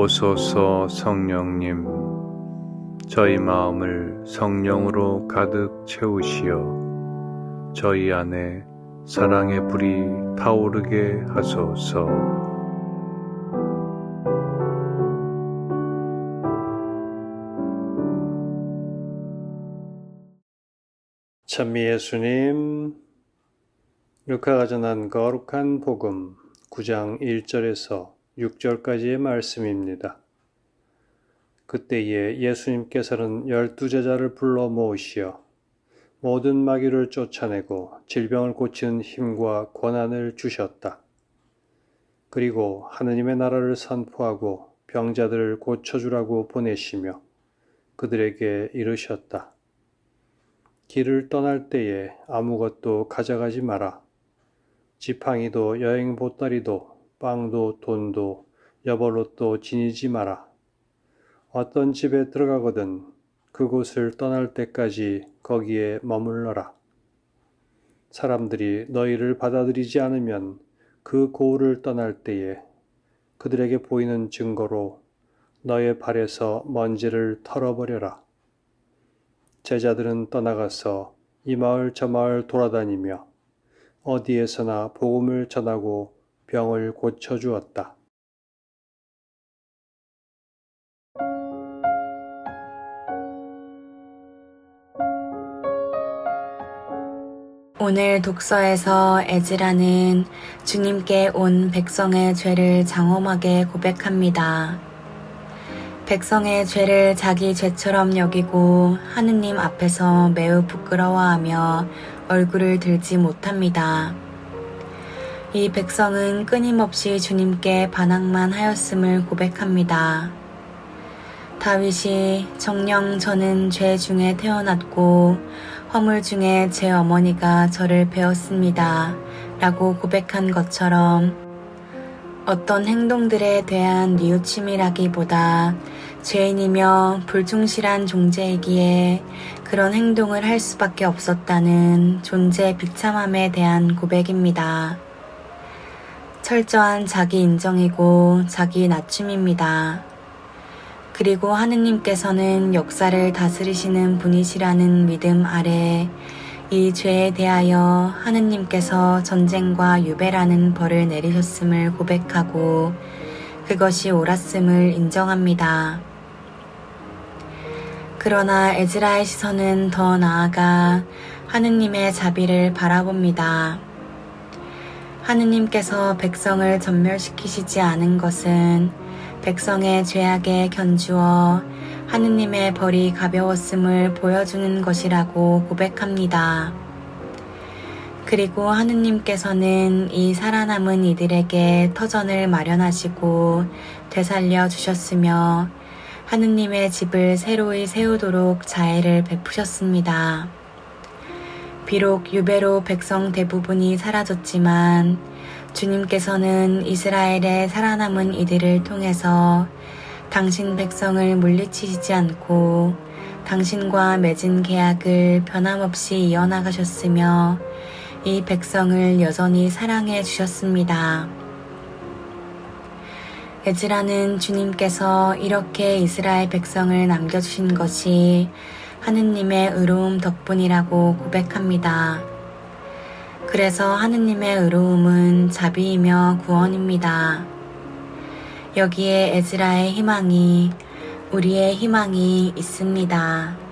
오소서 성령님, 저희 마음을 성령으로 가득 채우시어 저희 안에 사랑의 불이 타오르게 하소서. 찬미 예수님, 루카가 전한 거룩한 복음 9장 1절에서 6절까지의 말씀입니다. 그때에 예수님께서는 열두 제자를 불러 모으시어 모든 마귀를 쫓아내고 질병을 고치는 힘과 권한을 주셨다. 그리고 하느님의 나라를 선포하고 병자들을 고쳐주라고 보내시며 그들에게 이르셨다. 길을 떠날 때에 아무것도 가져가지 마라. 지팡이도 여행 보따리도 빵도 돈도 여벌옷도 지니지 마라. 어떤 집에 들어가거든 그곳을 떠날 때까지 거기에 머물러라. 사람들이 너희를 받아들이지 않으면 그 고을을 떠날 때에 그들에게 보이는 증거로 너의 발에서 먼지를 털어버려라. 제자들은 떠나가서 이 마을 저 마을 돌아다니며 어디에서나 복음을 전하고 병을 고쳐 주었다. 오늘 독서에서 에즈라는 주님께 온 백성의 죄를 장엄하게 고백합니다. 백성의 죄를 자기 죄처럼 여기고 하느님 앞에서 매우 부끄러워하며 얼굴을 들지 못합니다. 이 백성은 끊임없이 주님께 반항만 하였음을 고백합니다. 다윗이 정령 저는 죄 중에 태어났고 허물 중에 제 어머니가 저를 배웠습니다. 라고 고백한 것처럼 어떤 행동들에 대한 뉘우침이라기보다 죄인이며 불충실한 존재이기에 그런 행동을 할 수밖에 없었다는 존재 비참함에 대한 고백입니다. 철저한 자기 인정이고 자기 낮춤입니다. 그리고 하느님께서는 역사를 다스리시는 분이시라는 믿음 아래 이 죄에 대하여 하느님께서 전쟁과 유배라는 벌을 내리셨음을 고백하고 그것이 옳았음을 인정합니다. 그러나 에즈라의 시선은 더 나아가 하느님의 자비를 바라봅니다. 하느님께서 백성을 전멸시키시지 않은 것은 백성의 죄악에 견주어 하느님의 벌이 가벼웠음을 보여주는 것이라고 고백합니다. 그리고 하느님께서는 이 살아남은 이들에게 터전을 마련하시고 되살려 주셨으며 하느님의 집을 새로이 세우도록 자애를 베푸셨습니다. 비록 유배로 백성 대부분이 사라졌지만 주님께서는 이스라엘의 살아남은 이들을 통해서 당신 백성을 물리치지 않고 당신과 맺은 계약을 변함없이 이어나가셨으며 이 백성을 여전히 사랑해 주셨습니다. 에즈라는 주님께서 이렇게 이스라엘 백성을 남겨주신 것이 하느님의 의로움 덕분이라고 고백합니다. 그래서 하느님의 의로움은 자비이며 구원입니다. 여기에 에즈라의 희망이 우리의 희망이 있습니다.